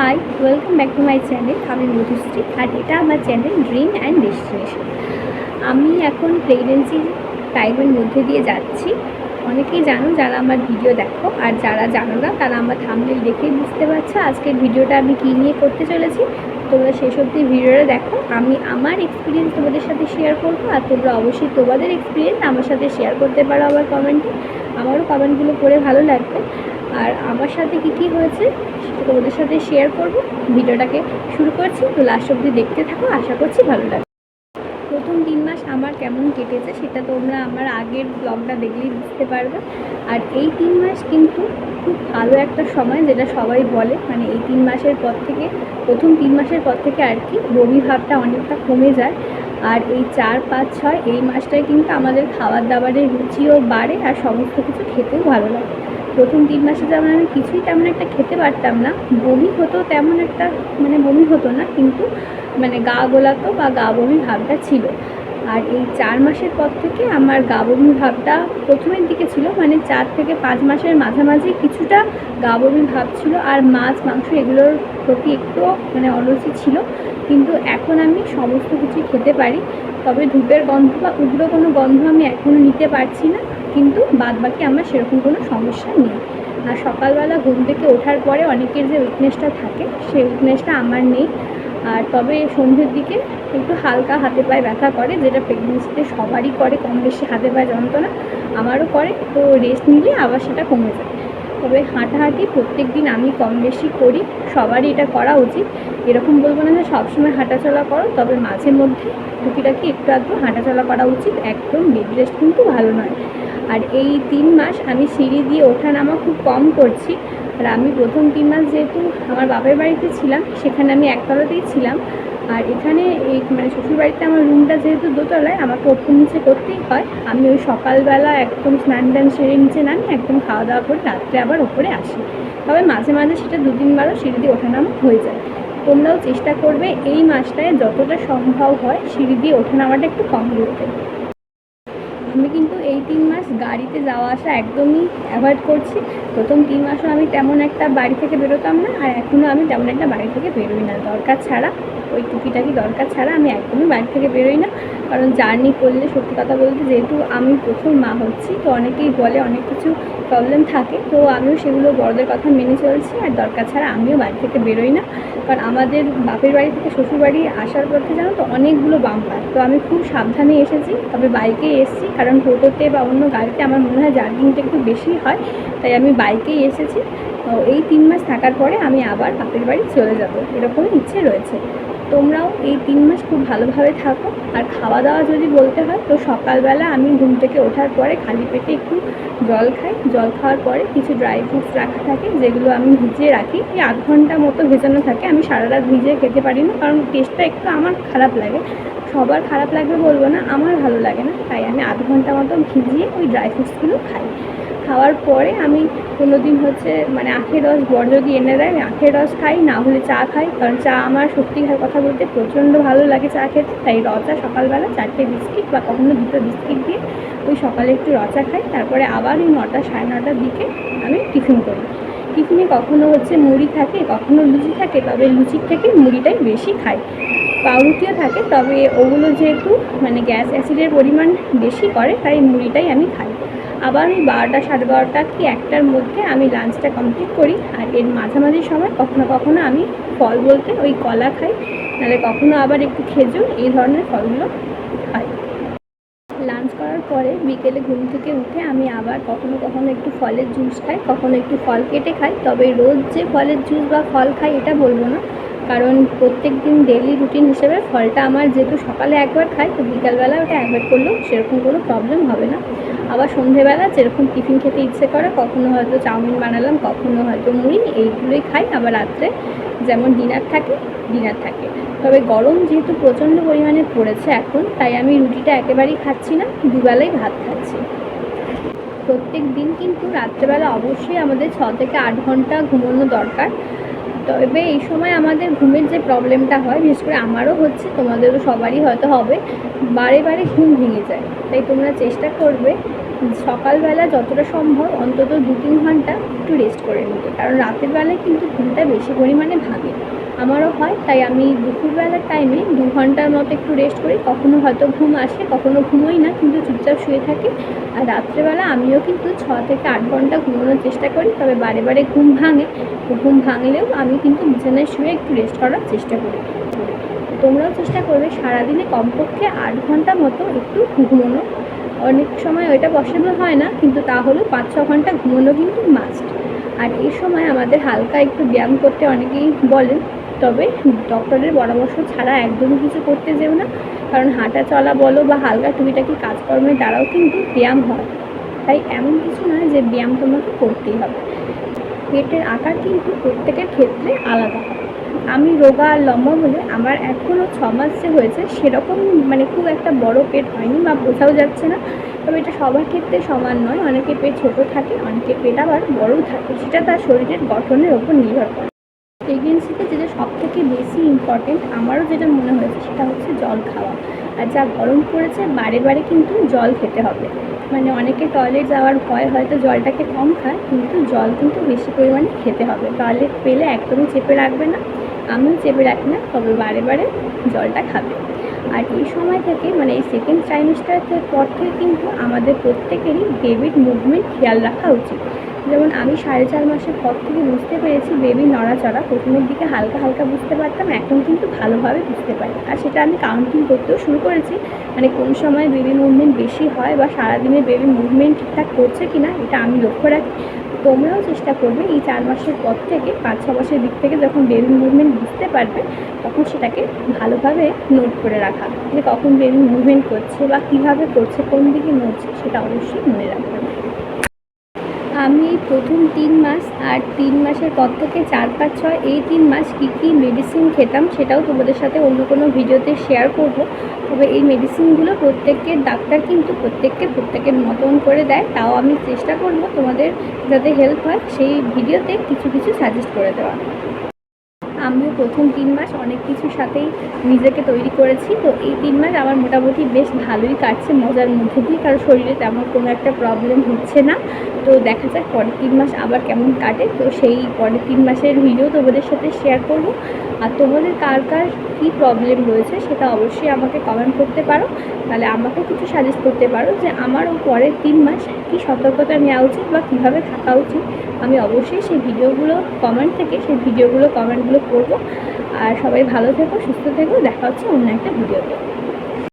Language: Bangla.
Hi welcome back to my channel আমি মধুশ্রী আর এটা আমার চ্যানেল ড্রিম অ্যান্ড ডেস্টিনেশন আমি এখন প্রেগনেন্সি টাইমের মধ্যে দিয়ে যাচ্ছি। অনেকেই জানো যারা আমার ভিডিও দেখো, আর যারা জানো না, তারা আমার থামনেল দেখেই বুঝতে পারছ আজকের ভিডিওটা আমি কী নিয়ে করতে চলেছি। তোমরা শেষ অবধি ভিডিওটা দেখো। আমি আমার এক্সপিরিয়েন্স তোমাদের সাথে শেয়ার করব, আর তোমরা অবশ্যই তোমাদের এক্সপিরিয়েন্স আমার সাথে শেয়ার করতে পারো আমার কমেন্টে আমারও কমেন্টগুলো করে ভালো লাগবে। আর আমার সাথে কী কী হয়েছে? সেটা তোমাদের সাথে শেয়ার করব। ভিডিওটাকে শুরু করছি। তো লাস্ট অবধি দেখতে থাকো। আশা করছি ভালো লাগবে। প্রথম তিন মাস আমার কেমন কেটেছে সেটা তোমরা আমার আগের ব্লগটা দেখলেই বুঝতে পারবে। আর এই তিন মাস কিন্তু খুব ভালো একটা সময় যেটা সবাই বলে। মানে এই তিন মাসের পর থেকে, প্রথম তিন মাসের পর থেকে আর কি বমি ভাবটা অনেকটা কমে যায়। আর এই চার, পাঁচ, ছয় এই মাসটায় কিন্তু আমাদের খাবার দাবারের রুচিও বাড়ে আর সমস্ত কিছু খেতেও ভালো লাগে। প্রথম তিন মাসে যেমন আমি কিছুই তেমন একটা খেতে পারতাম না। বমি হতো তেমন একটা মানে বমি হতো না, কিন্তু মানে গা গোলাতো বা গা বমি ভাবটা ছিল। আর এই চার মাসের পর থেকে আমার গা বমি ভাবটা প্রথমের দিকে ছিল মানে চার থেকে পাঁচ মাসের মাঝামাঝি কিছুটা গা বমি ভাব ছিল আর মাছ, মাংস এগুলোর প্রতি একটু মানে অরুচি ছিল। কিন্তু এখন আমি সমস্ত কিছু খেতে পারি। তবে ধূপের গন্ধ বা উগ্র কোনো গন্ধ আমি এখনও নিতে পারছি না। কিন্তু বাদ বাকি আমার সেরকম কোনো সমস্যা নেই। আর সকালবেলা ঘুম থেকে ওঠার পরে অনেকের যে উইকনেসটা থাকে, সেই উইকনেসটা আমার নেই। আর তবে সন্ধ্যের দিকে একটু হালকা হাতে পায়ে ব্যথা করে, যেটা প্রেগনেন্সিতে সবারই করে কম বেশি হাতে পায়ে যন্ত্রণা, আমারও করে। তো রেস্ট নিলে আবার সেটা কমে যায়। তবে হাঁটাহাঁটি প্রত্যেক দিন আমি কম বেশি করি, সবারই এটা করা উচিত। এরকম বলব না যে সবসময় হাঁটাচলা করো, তবে মাঝে মধ্যে টুকিটাকি একটু আধটু হাঁটাচলা করা উচিত। একদম বেড রেস্ট কিন্তু ভালো নয়। আর এই তিন মাস আমি সিঁড়ি দিয়ে ওঠা নামা খুব কম করছি। আর আমি প্রথম তিন মাস যেহেতু আমার বাপের বাড়িতে ছিলাম, সেখানে আমি একতলাতেই ছিলাম। আর এখানে এই মানে শ্বশুরবাড়িতে আমার রুমটা যেহেতু দোতলায় আমাকে ওপর নিচে করতেই হয়। আমি ওই সকালবেলা একদম স্নান টান সেরে নিচে নামি, একদম খাওয়া দাওয়া করে রাত্রে আবার ওপরে আসি। তবে মাঝে মাঝে সেটা দু তিনবারও সিঁড়ি দিয়ে ওঠানামা হয়ে যায়। তোমরাও চেষ্টা করবে এই মাসটায় যতটা সম্ভব হয় সিঁড়ি দিয়ে ওঠা নামাটা একটু কম করতে। আমি কিন্তু এই তিন মাস গাড়িতে যাওয়া আসা একদমই অ্যাভয়েড করছি। প্রথম তিন মাসও আমি তেমন একটা বাড়ি থেকে বেরোতাম না, আর এখনও আমি তেমন একটা বাড়ি থেকে বেরোই না। দরকার ছাড়া, ওই টুকিটাকি দরকার ছাড়া আমি একদমই বাড়ি থেকে বেরোই না। কারণ জার্নি করলে, সত্যি কথা বলতে যেহেতু আমি প্রথম মা হচ্ছি, তো অনেকেই বলে অনেক কিছু প্রবলেম থাকে। তো আমিও সেগুলো বড়দের কথা মেনে চলছি, আর দরকার ছাড়া আমিও বাড়ি থেকে বেরোই না। কারণ আমাদের বাপের বাড়ি থেকে শ্বশুর বাড়ি আসার পথে জানো তো অনেকগুলো বাম্পার তো আমি খুব সাবধানে এসেছি। তবে বাইকে এসেছি, কারণ টোটোতে বা অন্য গাড়িতে আমার মনে হয় জার্নিংটা একটু বেশি হয়, তাই আমি বাইকেই এসেছি। তো এই তিন মাস থাকার পরে আমি আবার বাপের বাড়ি চলে যাব, এরকমই ইচ্ছে রয়েছে। তোমরাও এই তিন মাস খুব ভালোভাবে থাকো। আর খাওয়া দাওয়া যদি বলতে হয়, তো সকালবেলা আমি ঘুম থেকে ওঠার পরে খালি পেটে একটু জল খাই। জল খাওয়ার পরে কিছু ড্রাই ফ্রুটস রাখা থাকে, যেগুলো আমি ভিজিয়ে রাখি। এই আধ ঘণ্টা মতো ভেজানো থাকে। আমি সারা রাত ভিজিয়ে খেতে পারি না, কারণ টেস্টটা একটু আমার খারাপ লাগে। সবার খারাপ লাগবে বলব না, আমার ভালো লাগে না। তাই আমি আধ ঘণ্টা মতো ভিজিয়ে ওই ড্রাই ফ্রুটসগুলো খাই। খাওয়ার পরে আমি কোনো দিন হচ্ছে মানে আখের রস বর যদি এনে দেয়, আমি আখের রস খাই, না হলে চা খাই, কারণ চা আমার সত্যিকার কথা বলতে প্রচণ্ড ভালো লাগে চা খেতে, তাই রচা সকালবেলা চারটে বিস্কিট বা কখনো দুটো বিস্কিট দিয়ে ওই সকালে একটু রচা খাই, তারপরে আবার ওই নটা সাড়ে নটার দিকে আমি টিফিন করি। টিফিনে কখনো হচ্ছে মুড়ি থাকে, কখনো লুচি থাকে, তবে লুচির থেকে মুড়িটাই বেশি খাই। পাউরুটিও থাকে, তবে ওগুলো যেহেতু মানে গ্যাস অ্যাসিডের পরিমাণ বেশি করে, তাই মুড়িটাই আমি খাই। আবার ওই বারোটা, সাড়ে বারোটা কি একটার মধ্যে আমি লাঞ্চটা কমপ্লিট করি। আর এর মাঝামাঝি সময় কখনো কখনো আমি ফল বলতে ওই কলা খাই। নাহলে কখনো আবার একটু খেজুর, এই ধরনের ফলগুলো খাই। লাঞ্চ করার পরে বিকেলে ঘুম থেকে উঠে আমি আবার কখনো কখনো একটু ফলের জুস খাই, কখনো একটু ফল কেটে খাই। তবে রোজ যে ফলের জুস বা ফল খাই এটা বলব না। কারণ প্রত্যেক দিন ডেলি রুটিন হিসেবে ফলটা আমার যেহেতু সকালে একবার খাই, তো বিকালবেলা ওটা অ্যাভয়েড করলেও সেরকম কোনো প্রবলেম হবে না। আবার সন্ধেবেলা যেরকম টিফিন খেতে ইচ্ছে করে, কখনো হয়তো চাউমিন বানালাম, কখনো হয়তো মুড়ি, এইগুলোই খাই। আবার রাত্রে যেমন ডিনার থাকে ডিনার থাকে। তবে গরম যেহেতু প্রচণ্ড পরিমাণে পড়েছে এখন, তাই আমি রুটিটা একেবারেই খাচ্ছি না, দুবেলাই ভাত খাচ্ছি। প্রত্যেক দিন কিন্তু রাত্রেবেলা অবশ্যই আমাদের ছ থেকে আট ঘণ্টা ঘুমানো দরকার। তবে এই সময় আমাদের ঘুমের যে প্রবলেমটা হয়, বিশেষ করে আমারও হচ্ছে, তোমাদেরও সবারই হয়তো হবে, বারে বারে ঘুম ভেঙে যায়। তাই তোমরা চেষ্টা করবে সকালবেলা যতটা সম্ভব অন্তত দু তিন ঘণ্টা একটু রেস্ট করে নিতে। কারণ রাতের বেলায় কিন্তু ঘুমটা বেশি পরিমাণে ভাঙে আমারও হয়, তাই আমি দুপুরবেলার টাইমে দু ঘণ্টার মতো একটু রেস্ট করি। কখনো হয়তো ঘুম আসে, কখনো ঘুমোই না, কিন্তু চুপচাপ শুয়ে থাকি। আর রাত্রেবেলা আমিও কিন্তু ছ থেকে আট ঘণ্টা ঘুমানোর চেষ্টা করি, তবে বারে বারে ঘুম ভাঙে। ঘুম ভাঙলেও আমি কিন্তু বিছানায় শুয়ে একটু রেস্ট করার চেষ্টা করি। তোমরাও চেষ্টা করবে সারাদিনে কমপক্ষে আট ঘণ্টা মতো একটু ঘুমোনো। অনেক সময় ওইটা পসিবল হয় না, কিন্তু তাহলেও পাঁচ ছ ঘণ্টা ঘুমোনো কিন্তু মাস্ট আর এই সময় আমাদের হালকা একটু ব্যায়াম করতে অনেকেই বলেন তবে ডক্টরের পরামর্শ ছাড়া একদমই কিছু করতে যেও না। কারণ হাঁটা চলা বলো বা হালকা টুকিটাকি কাজকর্মের দ্বারাও কিন্তু ব্যায়াম হয়। তাই এমন কিছু নয় যে ব্যায়াম তোমাকে করতেই হবে। পেটের আকার কিন্তু প্রত্যেকের ক্ষেত্রে আলাদা। হয় আমি রোগা আর লম্বা বলে আমার এখনও ছ মাস যে হয়েছে সেরকম মানে খুব একটা বড় পেট হয়নি বা বোঝাও যাচ্ছে না। তবে এটা সবার ক্ষেত্রে সমান নয়। অনেকে পেট ছোটো থাকে, অনেকে পেট আবার বড়ও থাকে। সেটা তার শরীরের গঠনের ওপর নির্ভর করে। থেকে বেশি ইম্পর্টেন্ট আমারও যেটা মনে হয়েছে সেটা হচ্ছে জল খাওয়া। আর যা গরম পড়েছে বারে বারে কিন্তু জল খেতে হবে। মানে অনেকে টয়লেট যাওয়ার ভয় হয়তো জলটাকে কম খায়, কিন্তু জল কিন্তু বেশি পরিমাণে খেতে হবে। টয়লেট পেলে একদমই চেপে রাখবে না, আমিও চেপে রাখি না, তবে বারে বারে জলটা খাবে। আর এই সময় থেকে মানে এই সেকেন্ড ট্রাইমিস্টারের পর থেকে কিন্তু আমাদের প্রত্যেকেরই বেবির মুভমেন্ট খেয়াল রাখা উচিত। যেমন আমি সাড়ে চার মাসের পর থেকে বুঝতে পেরেছি বেবি নড়াচড়া। প্রথমের দিকে হালকা হালকা বুঝতে পারতাম, এখন কিন্তু ভালোভাবে বুঝতে পারি। আর সেটা আমি কাউন্টিং করতেও শুরু করেছি। মানে কোন সময় বেবি মুভমেন্ট বেশি হয় বা সারাদিনে বেবি মুভমেন্ট ঠিকঠাক করছে কি না এটা আমি লক্ষ্য রাখি। তোমরাও চেষ্টা করবে এই চার মাসের পর থেকে, পাঁচ, ছ মাসের দিক থেকে যখন বেবি মুভমেন্ট বুঝতে পারবে, তখন সেটাকে ভালোভাবে নোট করে রাখা। যে কখন বেবি মুভমেন্ট করছে বা কীভাবে করছে, কোন দিকে নড়ছে, সেটা অবশ্যই মনে রাখবে। আমি প্রথম তিন মাস আর তিন মাসের পর থেকে চার, পাঁচ, ছয়, এই তিন মাস কী কী মেডিসিন খেতাম সেটাও তোমাদের সাথে অন্য কোনো ভিডিওতে শেয়ার করব। তবে এই মেডিসিনগুলো প্রত্যেকের ডাক্তার কিন্তু প্রত্যেককে প্রত্যেকের মতন করে দেয়, তাও আমি চেষ্টা করব তোমাদের যাতে হেল্প হয়, সেই ভিডিওতে কিছু কিছু সাজেস্ট করে দেওয়া আমিও প্রথম তিন মাস অনেক কিছুর সাথেই নিজেকে তৈরি করেছি। তো এই তিন মাস আমার মোটামুটি বেশ ভালোই কাটছে মজার মধ্যে দিয়ে, কারণ শরীরে তেমন কোনো একটা প্রবলেম হচ্ছে না। তো দেখা যাক পরের তিন মাস আবার কেমন কাটে। তো সেই পরের তিন মাসের ভিডিও তোমাদের সাথে শেয়ার করব। আর তোমাদের কার কার কী প্রবলেম রয়েছে সেটা অবশ্যই আমাকে কমেন্ট করতে পারো। তাহলে আমাকেও কিছু সাজেস্ট করতে পারো যে আমারও পরের তিন মাস কী সতর্কতা নেওয়া উচিত বা কীভাবে থাকা উচিত। আমি অবশ্যই সেই ভিডিওগুলো কমেন্ট থেকে, সেই ভিডিওগুলো কমেন্টগুলো করব। আর সবাই ভালো থেকো সুস্থ থেকো দেখা হচ্ছে অন্য একটা ভিডিওতে।